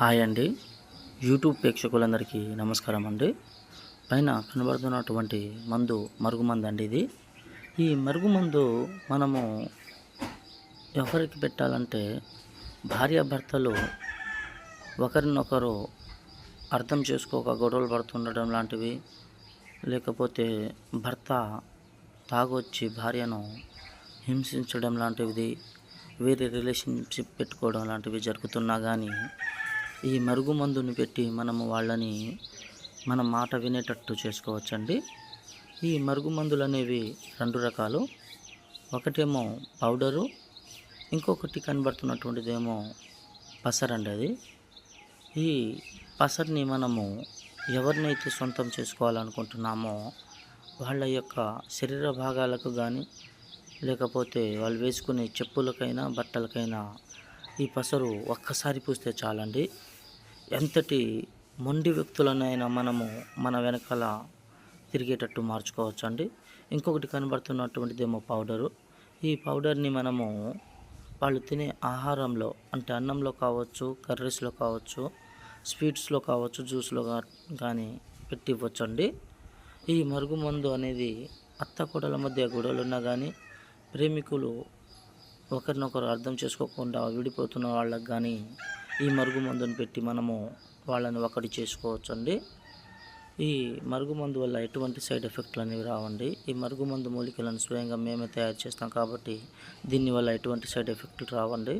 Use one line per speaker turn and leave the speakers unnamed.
Hi అండి. YouTube ప్రేక్షకులందరికీ నమస్కారం అండి. పైన కనబడుతున్నటువంటి మందు మరుగుమందు అండి ఇది. ఈ మరుగుమందు మనము ఎవరికి పెట్టాలంటే భార్యాభర్తలు ఒకరినొకరు అర్థం చేసుకోక గొడవలు పడుతుండడం లాంటివి లేకపోతే భర్త తాగొచ్చి భార్యను హింసించడం లాంటిది వేరే రిలేషన్షిప్ పెట్టుకోవడం లాంటివి జరుగుతున్నా కానీ ఈ మరుగు మందుని పెట్టి మనము వాళ్ళని మన మాట వినేటట్టు చేసుకోవచ్చండి. ఈ మరుగు మందులు అనేవి రెండు రకాలు. ఒకటేమో పౌడరు ఇంకొకటి కనబడుతున్నటువంటిదేమో పసరండి అది. ఈ పసర్ని మనము ఎవరినైతే సొంతం చేసుకోవాలనుకుంటున్నామో వాళ్ళ యొక్క శరీర భాగాలకు కానీ లేకపోతే వాళ్ళు వేసుకునే చెప్పులకైనా బట్టలకైనా ఈ పసరు ఒక్కసారి పూస్తే చాలండి. ఎంతటి మొండి వ్యక్తులనైనా మనము మన వెనకాల తిరిగేటట్టు మార్చుకోవచ్చు అండి. ఇంకొకటి కనబడుతున్నటువంటిదేమో పౌడరు. ఈ పౌడర్ని మనము వాళ్ళు తినే ఆహారంలో అంటే అన్నంలో కావచ్చు కర్రీస్లో కావచ్చు స్వీట్స్లో కావచ్చు జ్యూస్లో కానీ పెట్టి ఇవ్వచ్చండి ఈ మరుగుమందు అనేది అత్త కోడల మధ్య గొడవలు ఉన్నా కానీ ప్రేమికులు ఒకరినొకరు అర్థం చేసుకోకుండా విడిపోతున్న వాళ్ళకు కానీ ఈ మరుగు మందును పెట్టి మనము వాళ్ళని ఒకటి చేసుకోవచ్చు అండి ఈ మరుగుమందు వల్ల ఎటువంటి సైడ్ ఎఫెక్ట్లు అనేవి రావండి. ఈ మరుగుమందు మూలికలను స్వయంగా మేమే తయారు చేస్తాం కాబట్టి దీనివల్ల ఎటువంటి సైడ్ ఎఫెక్ట్లు రావండి.